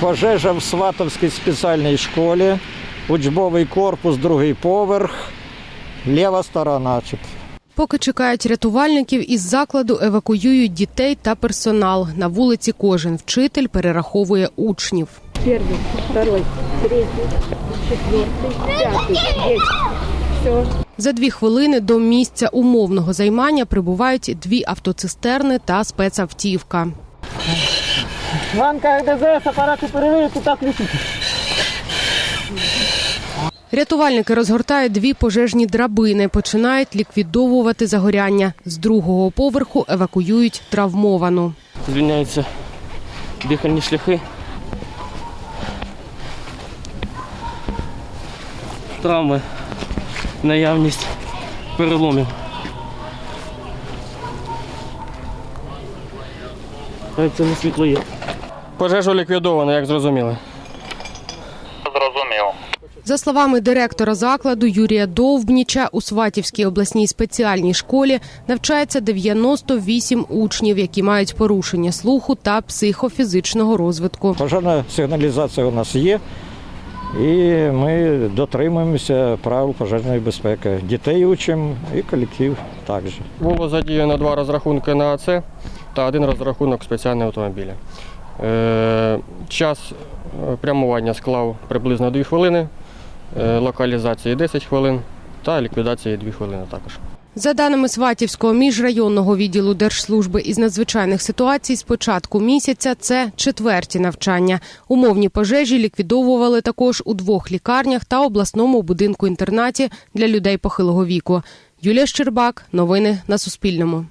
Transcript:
Пожежа в Сватовській спеціальній школі, учбовий корпус, другий поверх, ліва сторона. Поки чекають рятувальників, із закладу евакуюють дітей та персонал. На вулиці кожен вчитель перераховує учнів. Первый, второй, третий, четвертый, пятый. Есть. Все. За дві хвилини до місця умовного займання прибувають дві автоцистерни та спецавтівка. Ланка РДЗС, апарати перевірки та включити. Рятувальники розгортають дві пожежні драбини, починають ліквідовувати загоряння. З другого поверху евакуюють травмовану. Звільняються дихальні шляхи. Травми, наявність переломів. Це не світло є. Пожежу ліквідовано, як зрозуміли. Зрозумів. За словами директора закладу Юрія Довбніча, у Сватівській обласній спеціальній школі навчається 98 учнів, які мають порушення слуху та психофізичного розвитку. Пожежна сигналізація у нас є, і ми дотримуємося правил пожежної безпеки. Дітей учимо і колектив також. Було задіяно два розрахунки на АЦ та один розрахунок спеціального автомобіля. Е, час е, прямування склав приблизно 2 хвилини, е, локалізації 10 хвилин та ліквідації 2 хвилини також. За даними Сватівського міжрайонного відділу Держслужби із надзвичайних ситуацій, з початку місяця це четверті навчання. Умовні пожежі ліквідовували також у двох лікарнях та обласному будинку інтернаті для людей похилого віку. Юлія Щербак, новини на Суспільному.